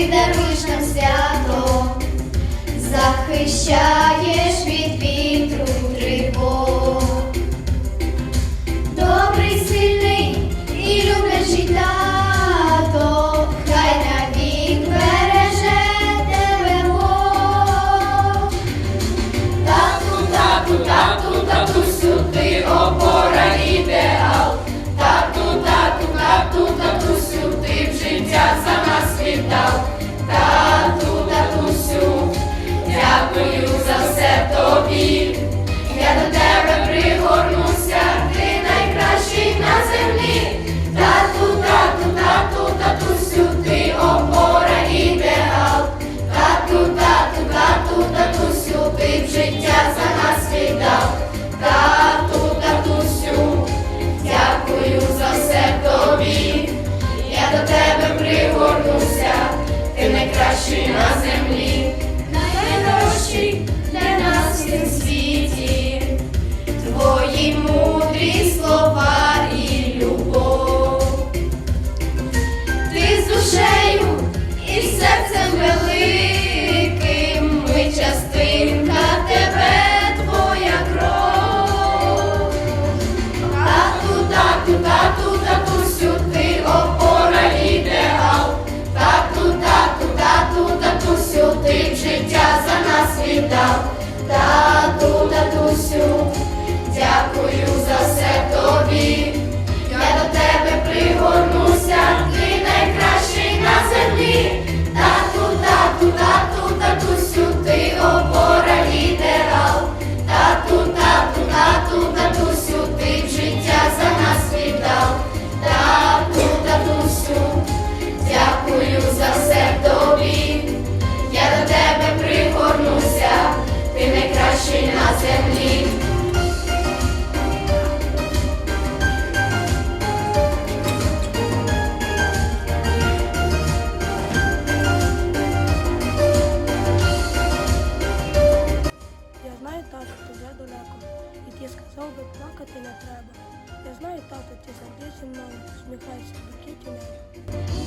ти даруєш нам свято, захищаєш від. розквітав, тату, татусю, дякую за все тобі, я до тебе. Тато ти вже далеко, і ти сказав би плакати не треба. Я знаю, тато ти завжди зі мною, сміхайся до кітінею.